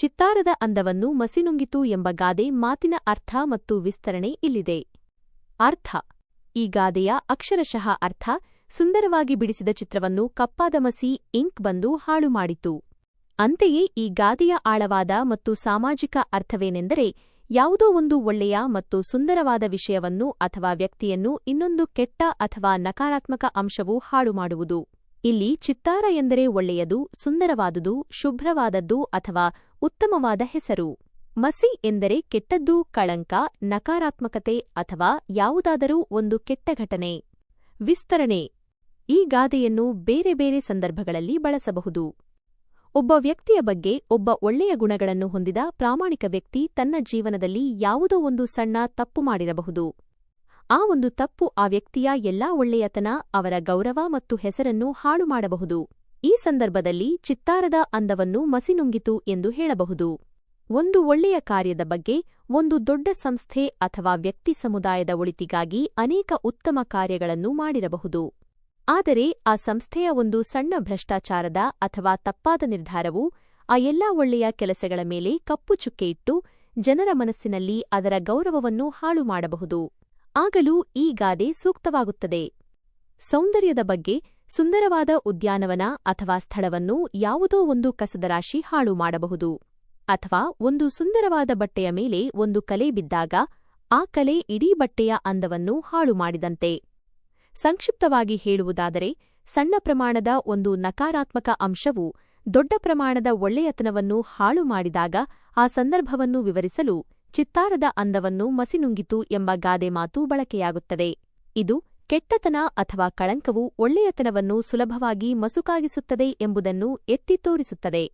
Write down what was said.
ಚಿತ್ತಾರದ ಅಂದವನ್ನು ಮಸಿನುಂಗಿತು ಎಂಬ ಗಾದೆ ಮಾತಿನ ಅರ್ಥ ಮತ್ತು ವಿಸ್ತರಣೆ ಇಲ್ಲಿದೆ. ಅರ್ಥ. ಈ ಗಾದೆಯ ಅಕ್ಷರಶಃ ಅರ್ಥ ಸುಂದರವಾಗಿ ಬಿಡಿಸಿದ ಚಿತ್ರವನ್ನು ಕಪ್ಪಾದ ಮಸಿ ಇಂಕ್ ಬಂದು ಹಾಳು ಮಾಡಿತು. ಅಂತೆಯೇ ಈ ಗಾದೆಯ ಆಳವಾದ ಮತ್ತು ಸಾಮಾಜಿಕ ಅರ್ಥವೇನೆಂದರೆ ಯಾವುದೋ ಒಂದು ಒಳ್ಳೆಯ ಮತ್ತು ಸುಂದರವಾದ ವಿಷಯವನ್ನು ಅಥವಾ ವ್ಯಕ್ತಿಯನ್ನು ಇನ್ನೊಂದು ಕೆಟ್ಟ ಅಥವಾ ನಕಾರಾತ್ಮಕ ಅಂಶವು ಹಾಳು ಮಾಡುವುದು. ಇಲ್ಲಿ ಚಿತ್ತಾರ ಎಂದರೆ ಒಳ್ಳೆಯದು, ಸುಂದರವಾದುದು, ಶುಭ್ರವಾದದ್ದು ಅಥವಾ ಉತ್ತಮವಾದ ಹೆಸರು. ಮಸಿ ಎಂದರೆ ಕೆಟ್ಟದ್ದು, ಕಳಂಕ, ನಕಾರಾತ್ಮಕತೆ ಅಥವಾ ಯಾವುದಾದರೂ ಒಂದು ಕೆಟ್ಟ ಘಟನೆ. ವಿಸ್ತರಣೆ. ಈ ಗಾದೆಯನ್ನು ಬೇರೆ ಬೇರೆ ಸಂದರ್ಭಗಳಲ್ಲಿ ಬಳಸಬಹುದು. ಒಬ್ಬ ವ್ಯಕ್ತಿಯ ಬಗ್ಗೆ ಒಬ್ಬ ಒಳ್ಳೆಯ ಗುಣಗಳನ್ನು ಹೊಂದಿದ ಪ್ರಾಮಾಣಿಕ ವ್ಯಕ್ತಿ ತನ್ನ ಜೀವನದಲ್ಲಿ ಯಾವುದೋ ಒಂದು ಸಣ್ಣ ತಪ್ಪು ಮಾಡಿರಬಹುದು. ಆ ಒಂದು ತಪ್ಪು ಆ ವ್ಯಕ್ತಿಯ ಎಲ್ಲಾ ಒಳ್ಳೆಯತನ, ಅವರ ಗೌರವ ಮತ್ತು ಹೆಸರನ್ನು ಹಾಳು ಮಾಡಬಹುದು. ಈ ಸಂದರ್ಭದಲ್ಲಿ ಚಿತ್ತಾರದ ಅಂದವನ್ನು ಮಸಿನುಂಗಿತು ಎಂದು ಹೇಳಬಹುದು. ಒಂದು ಒಳ್ಳೆಯ ಕಾರ್ಯದ ಬಗ್ಗೆ, ಒಂದು ದೊಡ್ಡ ಸಂಸ್ಥೆ ಅಥವಾ ವ್ಯಕ್ತಿ ಸಮುದಾಯದ ಒಳಿತಿಗಾಗಿ ಅನೇಕ ಉತ್ತಮ ಕಾರ್ಯಗಳನ್ನು ಮಾಡಿರಬಹುದು. ಆದರೆ, ಆ ಸಂಸ್ಥೆಯ ಒಂದು ಸಣ್ಣ ಭ್ರಷ್ಟಾಚಾರದ ಅಥವಾ ತಪ್ಪಾದ ನಿರ್ಧಾರವು, ಆ ಎಲ್ಲಾ ಒಳ್ಳೆಯ ಕೆಲಸಗಳ ಮೇಲೆ ಕಪ್ಪು ಚುಕ್ಕೆ ಇಟ್ಟು, ಜನರ ಮನಸ್ಸಿನಲ್ಲಿ ಅದರ ಗೌರವವನ್ನು ಹಾಳು ಮಾಡಬಹುದು. ಆಗಲೂ ಈ ಗಾದೆ ಸೂಕ್ತವಾಗುತ್ತದೆ. ಸೌಂದರ್ಯದ ಬಗ್ಗೆ ಸುಂದರವಾದ ಉದ್ಯಾನವನ ಅಥವಾ ಸ್ಥಳವನ್ನು ಯಾವುದೋ ಒಂದು ಕಸದ ರಾಶಿ ಹಾಳು ಮಾಡಬಹುದು. ಅಥವಾ ಒಂದು ಸುಂದರವಾದ ಬಟ್ಟೆಯ ಮೇಲೆ ಒಂದು ಕಲೆ ಬಿದ್ದಾಗ ಆ ಕಲೆ ಇಡೀ ಬಟ್ಟೆಯ ಅಂದವನ್ನು ಹಾಳು ಮಾಡಿದಂತೆ. ಸಂಕ್ಷಿಪ್ತವಾಗಿ ಹೇಳುವುದಾದರೆ, ಸಣ್ಣ ಪ್ರಮಾಣದ ಒಂದು ನಕಾರಾತ್ಮಕ ಅಂಶವು ದೊಡ್ಡ ಪ್ರಮಾಣದ ಒಳ್ಳೆಯತನವನ್ನು ಹಾಳು ಮಾಡಿದಾಗ ಆ ಸಂದರ್ಭವನ್ನು ವಿವರಿಸಲು ಚಿತ್ತಾರದ ಅಂದವನ್ನು ಮಸಿನುಂಗಿತು ಎಂಬ ಗಾದೆ ಮಾತು ಬಳಕೆಯಾಗುತ್ತದೆ. ಇದು ಕೆಟ್ಟತನ ಅಥವಾ ಕಳಂಕವು ಒಳ್ಳೆಯತನವನ್ನು ಸುಲಭವಾಗಿ ಮಸುಕಾಗಿಸುತ್ತದೆ ಎಂಬುದನ್ನು ಎತ್ತಿ ತೋರಿಸುತ್ತದೆ.